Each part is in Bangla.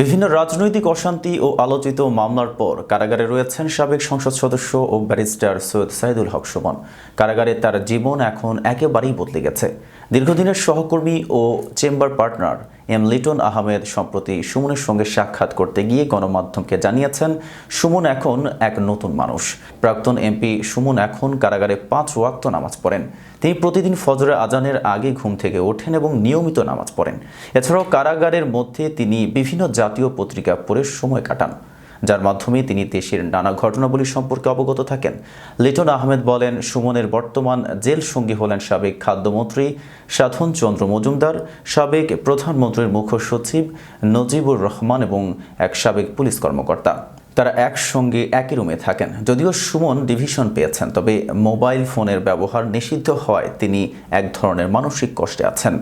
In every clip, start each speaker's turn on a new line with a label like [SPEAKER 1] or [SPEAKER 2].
[SPEAKER 1] বিভিন্ন রাজনৈতিক অশান্তি ও আলোচিত মামলার পর কারাগারে রয়েছেন সাবেক সংসদ সদস্য ও ব্যারিস্টার সৈয়দ সাইদুল হক সুমন। কারাগারে তার জীবন এখন একেবারেই বদলে গেছে। দীর্ঘদিনের সহকর্মী ও chamber partner M Liton Ahmed সম্প্রতি সুমনের সঙ্গে সাক্ষাৎ করতে গিয়ে গণমাধ্যমকে জানিয়েছেন, সুমন এখন এক নতুন মানুষ। প্রাক্তন এমপি সুমন এখন কারাগারে পাঁচ ওয়াক্ত নামাজ পড়েন। তিনি প্রতিদিন ফজরের আজানের আগে ঘুম থেকে ওঠেন এবং নিয়মিত নামাজ পড়েন। এছাড়াও কারাগারের মধ্যে তিনি বিভিন্ন জাতীয় পত্রিকা পড়ে সময় কাটান। যার মাধ্যমে তিনি দেশের নানা ঘটনাবলী সম্পর্কে অবগত থাকেন। লিটন আহমেদ বলেন, সুমনের বর্তমান জেল সঙ্গী হলেন সাবেক খাদ্যমন্ত্রী সাধন চন্দ্র মজুমদার, সাবেক প্রধানমন্ত্রীর মুখ্য সচিব নজিবুর রহমান এবং এক সাবেক পুলিশ কর্মকর্তা। তারা একসঙ্গে একই রুমে থাকেন। যদিও সুমন ডিভিশন পেয়েছেন, তবে মোবাইল ফোনের ব্যবহার নিষিদ্ধ হওয়ায় তিনি এক ধরনের মানসিক কষ্টে আছেন।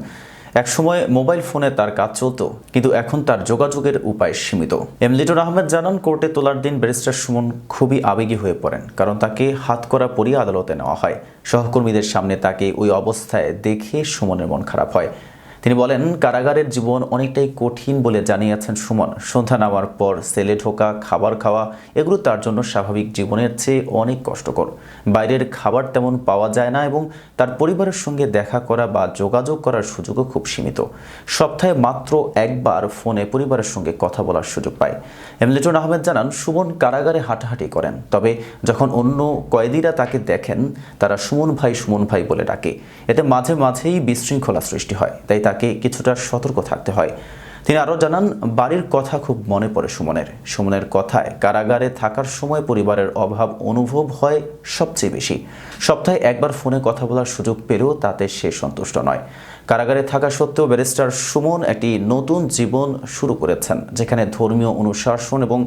[SPEAKER 1] একসময় মোবাইল ফোনে তার কাজ চলত, কিন্তু এখন তার যোগাযোগের উপায় সীমিত। এম লিটন আহমেদ জানান, কোর্টে তোলার দিন ব্যারিস্টার সুমন খুবই আবেগী হয়ে পড়েন, কারণ তাকে হাত করা পরিয়ে আদালতে নেওয়া হয়। সহকর্মীদের সামনে তাকে ওই অবস্থায় দেখে সুমনের মন খারাপ হয়। তিনি বলেন, কারাগারের জীবন অনেকটাই কঠিন বলে জানিয়েছেন সুমন। সন্ধ্যা নামার পর সেলে ঢোকা, খাবার খাওয়া, এগুলো তার জন্য স্বাভাবিক জীবনের চেয়ে অনেক কষ্টকর। বাইরের খাবার তেমন পাওয়া যায় না এবং তার পরিবারের সঙ্গে দেখা করা বা যোগাযোগ করার সুযোগও খুব সীমিত। সপ্তাহে মাত্র একবার ফোনে পরিবারের সঙ্গে কথা বলার সুযোগ পায়। এম লিটন আহমেদ জানান, সুমন কারাগারে হাঁটাহাঁটি করেন, তবে যখন অন্য কয়েদিরা তাকে দেখেন, তারা সুমন ভাই সুমন ভাই বলে ডাকে। এতে মাঝে মাঝেই বিশৃঙ্খলা সৃষ্টি হয়, তাই তাকে কিছুটা সতর্ক থাকতে হয়। তিনি আরও জানান, বাড়ির কথা খুব মনে পড়ে সুমনের। সুমনের কথায় কারাগারে থাকার সময় পরিবারের অভাব অনুভব হয় সবচেয়ে বেশি। সপ্তাহে একবার ফোনে কথা বলার সুযোগ পেলেও তাতে সে সন্তুষ্ট নয়। কারাগারে থাকা সত্ত্বেও ব্যারিস্টার সুমন একটি নতুন জীবন শুরু করেছেন, যেখানে ধর্মীয় অনুশাসন এবং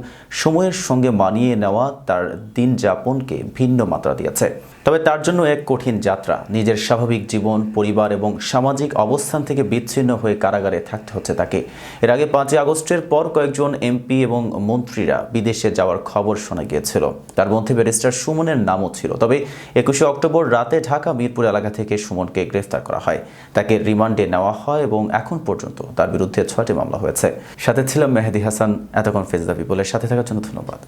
[SPEAKER 1] সময়ের সঙ্গে মানিয়ে নেওয়া তার দিন যাপনকে ভিন্ন মাত্রা দিয়েছে। তবে তার জন্য এক কঠিন যাত্রা। নিজের স্বাভাবিক জীবন, পরিবার এবং সামাজিক অবস্থান থেকে বিচ্ছিন্ন হয়ে কারাগারে থাকতে হচ্ছে তাকে। এর আগে পাঁচই আগস্টের পর কয়েকজন এমপি এবং মন্ত্রীরা বিদেশে যাওয়ার খবর শোনা গিয়েছিল। তার মধ্যে ব্যারিস্টার সুমনের নামও ছিল। তবে একুশে অক্টোবর রাতে ঢাকা মিরপুর এলাকা থেকে সুমনকে গ্রেফতার করা হয়। তাকে রিমান্ডে নেওয়া হয় এবং এখন পর্যন্ত তার বিরুদ্ধে ছয়টি মামলা হয়েছে। সাথে ছিলাম মেহেদি হাসান। এতক্ষণ ফেজদা পিপলের সাথে থাকার জন্য ধন্যবাদ।